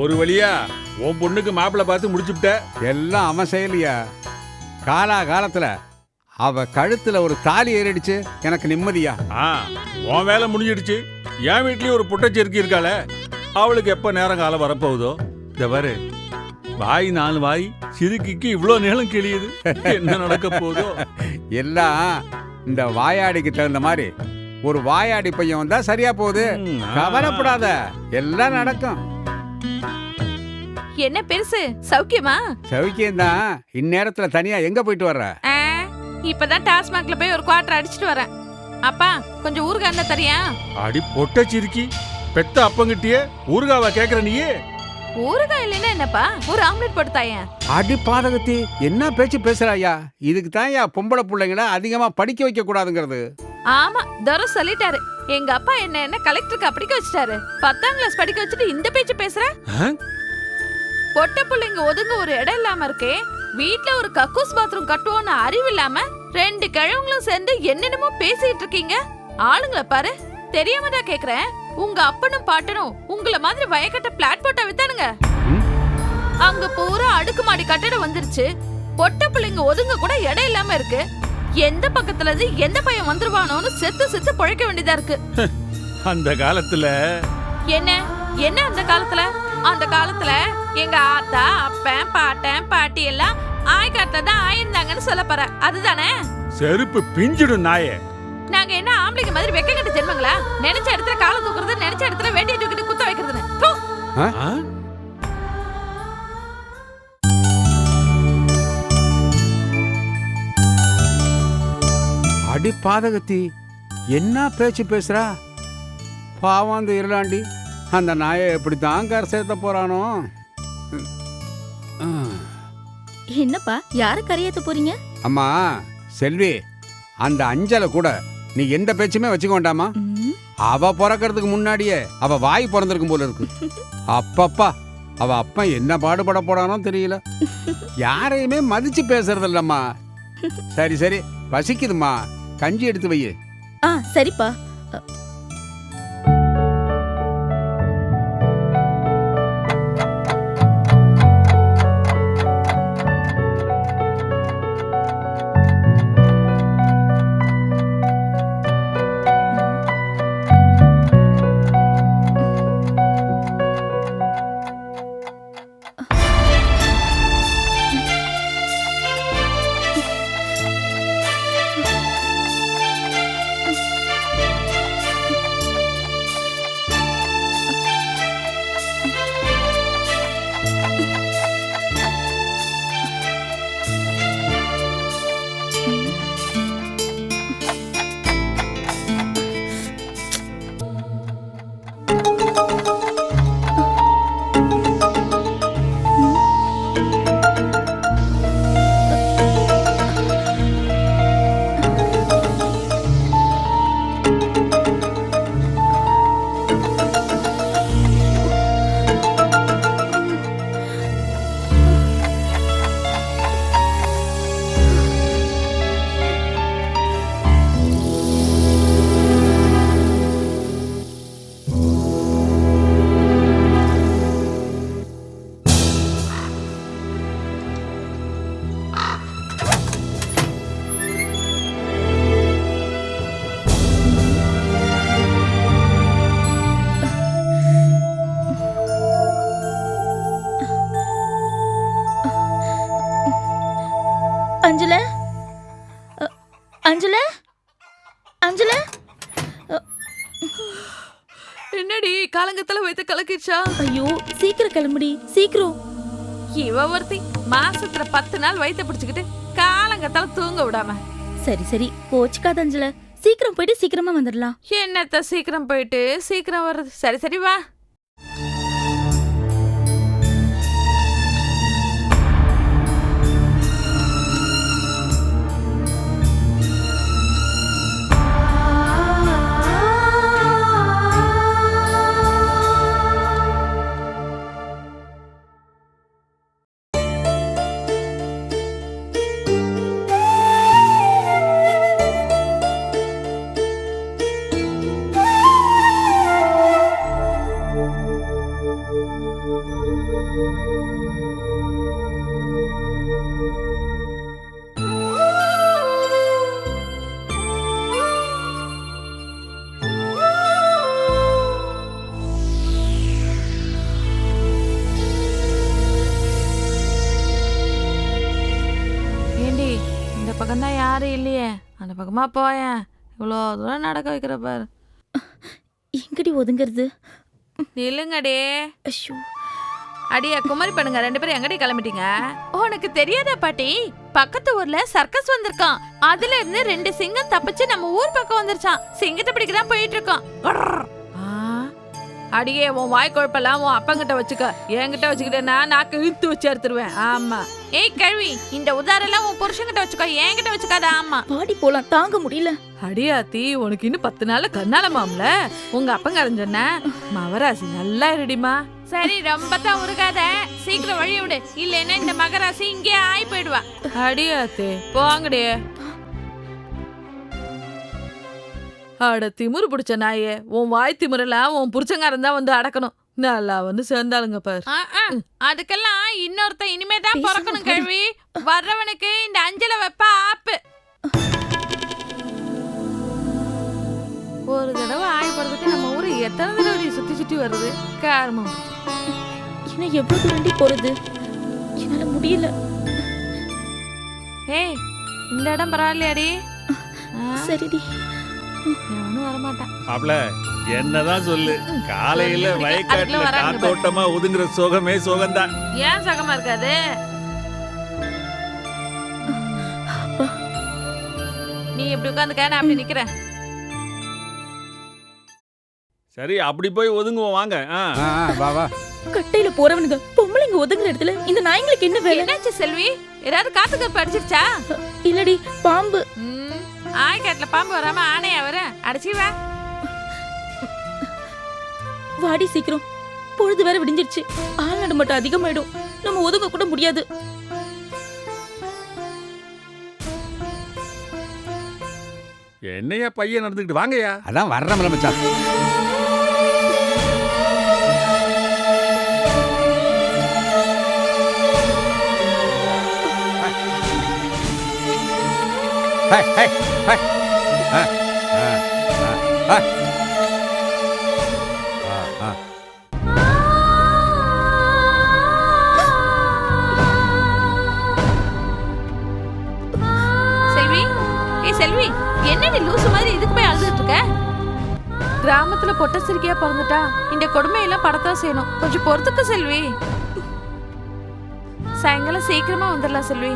ஒரு வழியா உன் பொண்ணுக்கு மாப்பிள்ளை பார்த்து முடிச்சுட்ட எல்லாம் அவன் செயலியா? காலா காலத்துல அவ கழுத்துல ஒரு தாலி ஏறிடுச்சு. எனக்கு நிம்மதியா? ஆ உன் வேலை முடிஞ்சிடுச்சு. என் வீட்லயும் ஒரு புட்டச்சேர்க்கி இருக்காள அவளுக்கு எப்ப நேரம் காலம் வரப்போகுதோ? இந்த பாரு. வாய் நாலு வாய் சிறுக்கிக்கு இவ்வளோ நீளம் கிழியுது. என்ன நடக்க போகுதோ? எல்லாம் இந்த வாயாடிக்கு தகுந்த மாதிரி ஒரு வாயாடி பையன் வந்தா சரியா போகுது. கவலைப்படாத. எல்லாம் நடக்கும். என்ன பெருசு? சௌக்கியமா? சௌக்கியம்தான். இந்நேரத்துல தனியா எங்க போயிட்டு வர்ற? ஆ, இப்பதான் டாஸ்மாக்ல போய் ஒரு குவார்டர் அடிச்சிட்டு வரேன். அப்பா கொஞ்சம் ஊருக்கு அந்த தரியா? அடி பொட்ட சிறுக்கி பெத்த அப்பங்கிட்டியே ஊறுகாவா கேக்குற நீயே? ஊறுகாய் இல்லைன்னா என்னப்பா? ஒரு ஆம்லெட் போட்டு தாயேன். அடி பாதகத்தி என்ன பேச்சு பேசுறாயா இதுக்கு தான் யா பொம்பளை பிள்ளைங்கள அதிகமா படிக்க வைக்க கூடாதுங்கிறது. ஆமா தரம் சொல்லிட்டாரு. எங்க அப்பா என்ன என்ன கலெக்டருக்கு படிக்க வச்சிட்டாரு. பத்தாம் கிளாஸ் படிக்க வச்சுட்டு இந்த பேச்சு பேசுற? ஆ? பொட்ட பிள்ளைங்க ஒதுங்க ஒரு இடம் இல்லாம இருக்கே. வீட்ல ஒரு கக்கூஸ் பாத்ரூம் கட்டுவோம்னு அறிவு இல்லாம ரெண்டு கிழவங்களும் சேர்ந்து என்னென்னமோ பேசிட்டு இருக்கீங்க. ஆளுங்கள பாரு. தெரியாம தான் கேக்குறேன். உங்க அப்பனும் பாட்டனும் உங்கள மாதிரி வயக்கட்ட பிளாட் போட்டா வித்தானுங்க? அங்க பூரா அடுக்குமாடி கட்டடம் வந்துருச்சு. பொட்ட பிள்ளைங்க ஒதுங்க கூட இடம் இல்லாம இருக்கு. எந்த பக்கத்துல இருந்து எந்த பையன் வந்துருவானோன்னு செத்து செத்து பொழைக்க வேண்டியதா இருக்கு. அந்த காலத்துல என்ன? என்ன அந்த காலத்துல? அந்த காலத்துல எங்க ஆத்தா அப்பன் பாட்டன் பாட்டி எல்லாம் ஆய்காட்டுல தான் ஆயிருந்தாங்கன்னு சொல்ல போற. அதுதானே? செருப்பு பிஞ்சிடும் நாயே. நாங்க என்ன ஆம்பளைங்க மாதிரி வெக்க கட்ட ஜென்மங்களா? நினைச்ச இடத்துல காலை தூக்குறது நினைச்ச இடத்துல வேண்டிய தூக்கிட்டு குத்த வைக்கிறதுன்னு? அடி பாதகத்தி என்ன பேச்சு பேசுறா? பாவம் அந்த இருளாண்டி அந்த நாயை எப்படித்தான் கரை சேர்த்த போறானோ. என்னப்பா யார கரையேத்த போறீங்க? அம்மா செல்வி அந்த அஞ்சலை கூட நீ எந்த பேச்சுமே வச்சுக்க வேண்டாமா? அவ பிறக்கறதுக்கு முன்னாடியே அவ வாய் பிறந்திருக்கும் போல இருக்கு. அப்பப்பா அவ அப்பன் என்ன பாடுபட போறானோ தெரியல. யாரையுமே மதிச்சு பேசுறது இல்லம்மா சரி சரி பசிக்குதும்மா. கஞ்சி எடுத்து வை சரிப்பா. அஞ்சல? அஞ்சல? என்னடி காலங்கத்துல வைத்து கலக்கிச்சா? ஐயோ சீக்கிரம் கிளம்புடி சீக்கிரம். இவ ஒருத்தி மாசத்துல பத்து நாள் வயித்த பிடிச்சுக்கிட்டு காலங்கத்தால தூங்க விடாம. சரி சரி கோச்சுக்காத அஞ்சல. சீக்கிரம் போயிட்டு சீக்கிரமா வந்துடலாம். என்னத்த சீக்கிரம் போயிட்டு சீக்கிரம் வர்றது? சரி சரி வா. பக்கமா போயேன். இவ்வளோ தூரம் நடக்க வைக்கிற பாரு. எங்கடி ஒதுங்கிறது? நில்லுங்கடே. ஐயோ. அடியே குமரி பண்ணுங்க ரெண்டு பேரும் எங்கடி கிளம்பிட்டீங்க? உனக்கு தெரியாதா பாட்டி? பக்கத்து ஊர்ல சர்க்கஸ் வந்திருக்கான். அதுல இருந்து ரெண்டு சிங்கம் தப்பிச்சு நம்ம ஊர் பக்கம் வந்துருச்சான் சிங்கத்தை பிடிக்க தான் போயிட்டு இருக்கோம். ஆ, அடியே உன் வாய் குழப்பெல்லாம் உன் அப்பங்கிட்ட வச்சுக்க. என்கிட்ட வச்சுக்கிட்டேன்னா நாக்கு இழுத்து வச்சு எடுத்துருவேன் ஆமா. ஏய் கழுவி இந்த உதாரெல்லாம் உன் புருஷன்கிட்ட வச்சுக்கோ. என்கிட்ட வச்சுக்காத ஆமா. பாடி போலாம் தாங்க முடியல. அடியாத்தி உனக்கு இன்னும் பத்து நாள்ல கண்ணாலமாம்ல உங்க அப்பங்காரன் சொன்ன மவராசி நல்லா இருடிமா சரி ரொம்ப தான் உருகாத. சீக்கிரம் வழி விடு. இல்லைன்னா இந்த மகராசி இங்கே ஆயி போயிடுவா. அடியாத்தே போங்கடே அட திமிரு பிடிச்ச நாயே. உன் வாய் திமிரெல்லாம் உன் புருஷங்காரன் தான் வந்து அடக்கணும். நல்லா வந்து சேர்ந்தாளுங்க பாரு. அதுக்கெல்லாம் இன்னொருத்தன் இனிமே தான் பிறக்கணும். கேள்வி வர்றவனுக்கு இந்த அஞ்சல வெப்ப ஆப்பு. ஒரு தடவை ஆய் போறதுக்கு நம்ம ஊரு எத்தனை தடவை சுத்தி சுத்தி வருது காரணம். இன்னும் எவ்வளவு தூரண்டி போறது? என்னால முடியல. ஏய் இந்த இடம் பரவாயில்லையாடி? சரிடி. வரமாட்டான். மாப்ள என்னதான் சொல்லு. காலையில வயக்காட்டுல. காத்தோட்டமா ஒதுங்குற சுகமே சுகம்தான். ஏன் சகமா இருக்காது? நீ இப்படி உட்காந்துக்க நான் அப்படி நிக்கிறேன் சரி அப்படி போய் ஒதுங்குவோம் வாங்க. வா வா. கட்டையில போறவனுங்க பொம்பளைங்க ஒதுங்குற இடத்துல இந்த நாய்ங்களுக்கு என்ன வேலை? என்னாச்சு செல்வி? ஏதாவது காத்து கருப்பு அடிச்சிருச்சா? இல்லடி பாம்பு. ம், ஆய்க்காட்டுல பாம்பு வராம ஆனையா வர அடிச்சிவா வாடி சீக்கிரம். பொழுது வேற விடிஞ்சிருச்சு. ஆள் நடமாட்டம் அதிகமாயிடும். நம்ம ஒதுங்க கூட முடியாது. என்னையா பையன் நடந்துக்கிட்டு? வாங்கய்யா. அதான் வர்றோம்ல மச்சான் செல்வி? ஏய் செல்வி என்னடி லூசு மாதிரி இதுக்கு போய் அழுதுட்டு இருக்க? கிராமத்துல பொட்ட சிரிக்கையா பிறந்துட்டா இந்த கொடுமையெல்லாம் படத்தான் செய்யணும். கொஞ்சம் பொறுத்துக்க செல்வி. சாயங்காலம் சீக்கிரமா வந்துடலாம் செல்வி.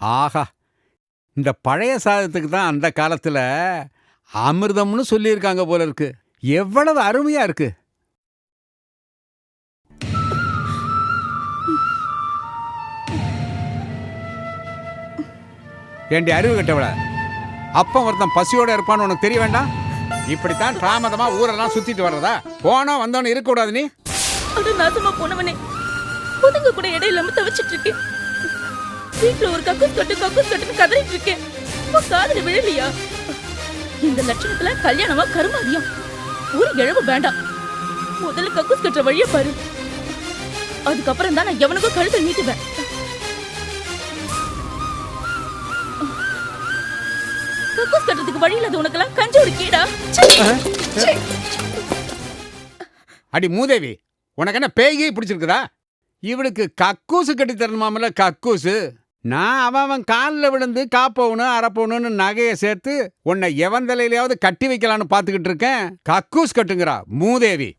ஆஹா இந்த பழைய சாதத்துக்கு தான் அந்த காலத்தில் அமிர்தம்னு சொல்லியிருக்காங்க போல இருக்கு. எவ்வளவு அருமையா இருக்கு. ஏண்டி அறிவு கட்டவள? அப்போ ஒருத்தன் பசியோட இருப்பான்னு உனக்கு தெரிய வேண்டாம்? இப்படித்தான் தாமதமா ஊரெல்லாம் சுத்திட்டு வர்றதா? போனா வந்தவனு இருக்க கூடாது நீ நாசமா போனவனே. ஒதுங்க கூட இடம் தவிச்சிட்டு இருக்கேன். வீட்டுல ஒரு கக்கூஸ் கட்டு கக்கூஸ் கட்டுன்னு கதறிட்டு இருக்கேன். உன் காதுல விழலையா? இந்த லட்சணத்துல கல்யாணமா கருமாதியம்? ஒரு இழவு வேண்டாம். முதல்ல கக்கூஸ் கட்டுற வழிய பாரு. அதுக்கப்புறம் தான் நான் எவனுக்கும் கழுத்தை நீட்டுவேன். கக்கூஸ் கட்டுறதுக்கு வழி இல்லாத உனக்கெல்லாம் கஞ்சி ஒரு கீடா. அடி மூதேவி உனக்கு என்ன பேய்கே பிடிச்சிருக்குதா? இவளுக்கு கக்கூசு கட்டி தரணுமாமல கக்கூசு? நான் அவன் அவன் காலில் விழுந்து காப்பவனு அரப்பவனுன்னு நகையை சேர்த்து உன்னை எவன் தலையிலையாவது கட்டி வைக்கலான்னு பார்த்துக்கிட்டு இருக்கேன். கக்கூஸ் கட்டுங்கிறா மூதேவி.